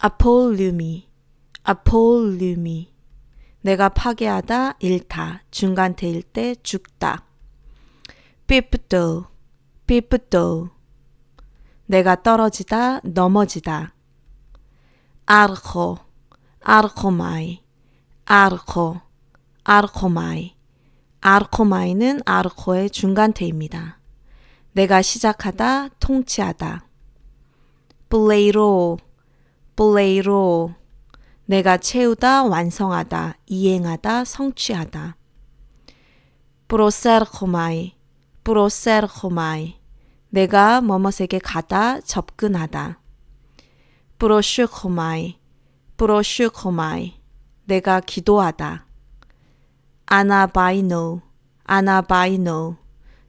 아폴류미, 아폴류미. 내가 파괴하다, 잃다, 중간 태일 때 죽다. 삐프도, 삐프도. 내가 떨어지다, 넘어지다. 아르코, 아르코마이, 아르코, 아르코마이. 아르코마이는 아르코의 중간태입니다. 내가 시작하다, 통치하다. 블레이로, 블레이로. 내가 채우다, 완성하다, 이행하다, 성취하다. 브로세르코마이, 브로세르코마이. 내가 뭐뭇에게 가다, 접근하다. 브로슈코마이, 브로슈코마이. 내가 기도하다. 아나바이노, 아나바이노.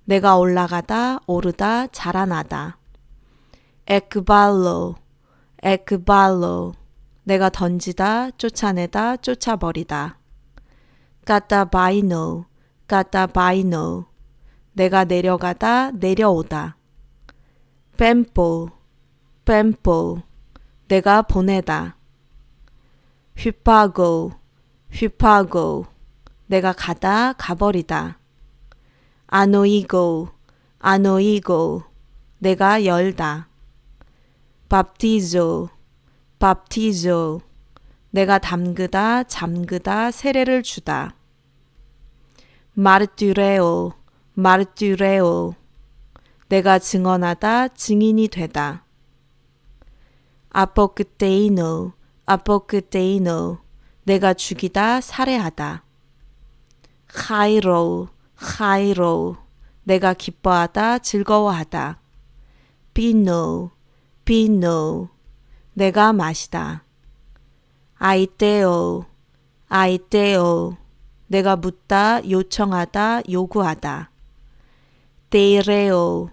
내가 올라가다, 오르다, 자라나다. 에크발로, 에크발로. 내가 던지다, 쫓아내다, 쫓아버리다. 까따바이노, 까따바이노. 내가 내려가다, 내려오다. 뱀포, 뱀포. 내가 보내다. 휘파고, 휘파고. 내가 가다, 가버리다. 아노이고, 아노이고. 내가 열다. 밥티조, 밥티조. 내가 담그다, 잠그다, 세례를 주다. 마르투레오, 마르투레오. 내가 증언하다, 증인이 되다. 아포크테이노, 아포크테이노. 내가 죽이다, 살해하다. 카이로, 카이로. 내가 기뻐하다, 즐거워하다. 비노, 비노. 내가 마시다. 아이테오, 아이테오. 내가 묻다, 요청하다, 요구하다. 데이레오,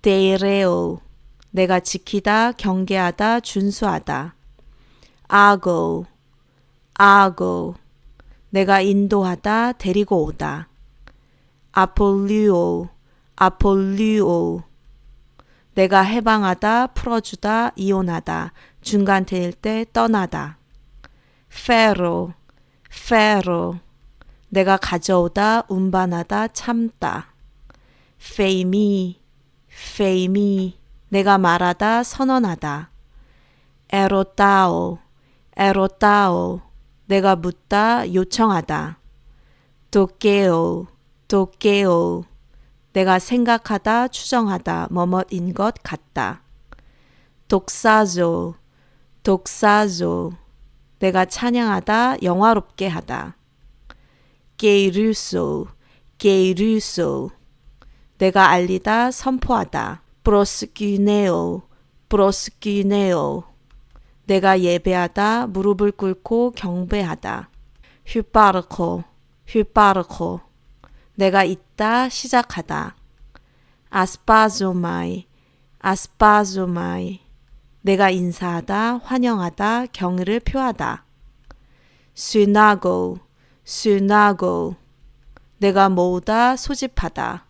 데이레오. 내가 지키다, 경계하다, 준수하다. 아고, 아고. 내가 인도하다, 데리고 오다. 아폴리오, 아폴리오. 내가 해방하다, 풀어주다, 이혼하다, 중간 태일 때 떠나다. 페로, 페로. 내가 가져오다, 운반하다, 참다. 페이미, 페이미. 내가 말하다, 선언하다. 에로따오, 에로따오. 내가 묻다, 요청하다. 도케오, 도케오. 내가 생각하다, 추정하다, 뭐뭇인 것 같다. 독사조, 독사조. 내가 찬양하다, 영화롭게 하다. 게이르소, 게이르소. 내가 알리다, 선포하다. 브로스키네오, 브로스키네오. 내가 예배하다, 무릎을 꿇고 경배하다. 휘파르코, 휘파르코. 내가 있다, 시작하다. 아스파조마이, 아스파조마이. 내가 인사하다, 환영하다, 경의를 표하다. 스나고. 내가 모으다, 소집하다.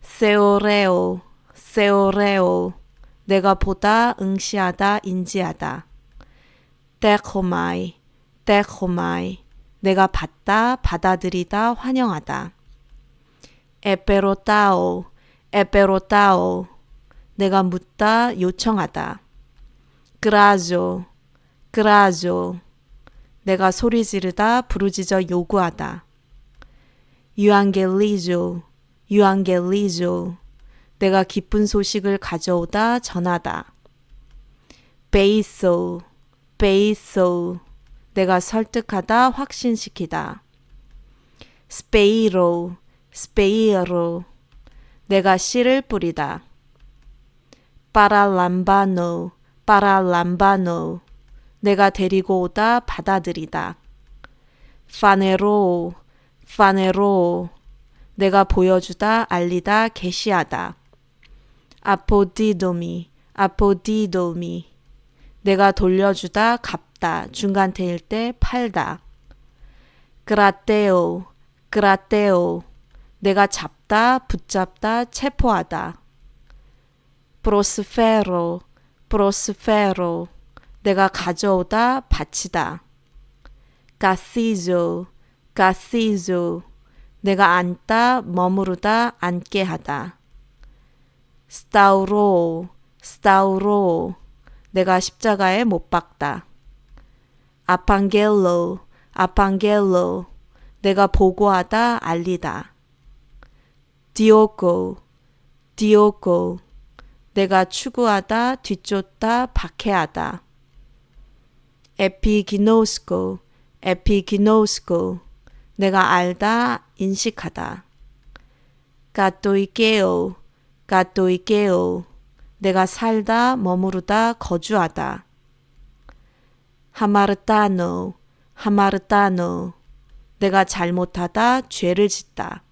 세오레오, 세오레오. 내가 보다, 응시하다, 인지하다. 데코마이, 데코마이. 내가 받다, 받아들이다, 환영하다. 에페로타오, 에페로타오. 내가 묻다, 요청하다. 그라조, 그라조. 내가 소리 지르다, 부르짖어 요구하다. 유앙겔리조, 유앙겔리조. 내가 기쁜 소식을 가져오다, 전하다. 베이소, 베이소. 내가 설득하다, 확신시키다. 스페이로, 스페이로. 내가 씨를 뿌리다. 파랄람바노, 파랄람바노. 내가 데리고 오다, 받아들이다. 파네로, 파네로. 내가 보여주다, 알리다, 게시하다. 아포디도미, 아포디도미. 내가 돌려주다, 갚다, 중간 태일 때 팔다. 그라테오, 그라테오. 내가 잡다, 붙잡다, 체포하다. 프로스페로, 프로스페로. 내가 가져오다 바치다. 가시조, 가시조, 내가 앉다 머무르다 앉게 하다. 스타우로, 스타우로, 내가 십자가에 못 박다. 아판겔로, 아판겔로, 내가 보고하다 알리다. 디오고, 디오고, 내가 추구하다 뒤쫓다 박해하다. 에피기노스코, 에피기노스코, 내가 알다 인식하다. 가토이케오, 가토이케오, 내가 살다 머무르다 거주하다. 하마르타노, 하마르타노, 내가 잘못하다 죄를 짓다.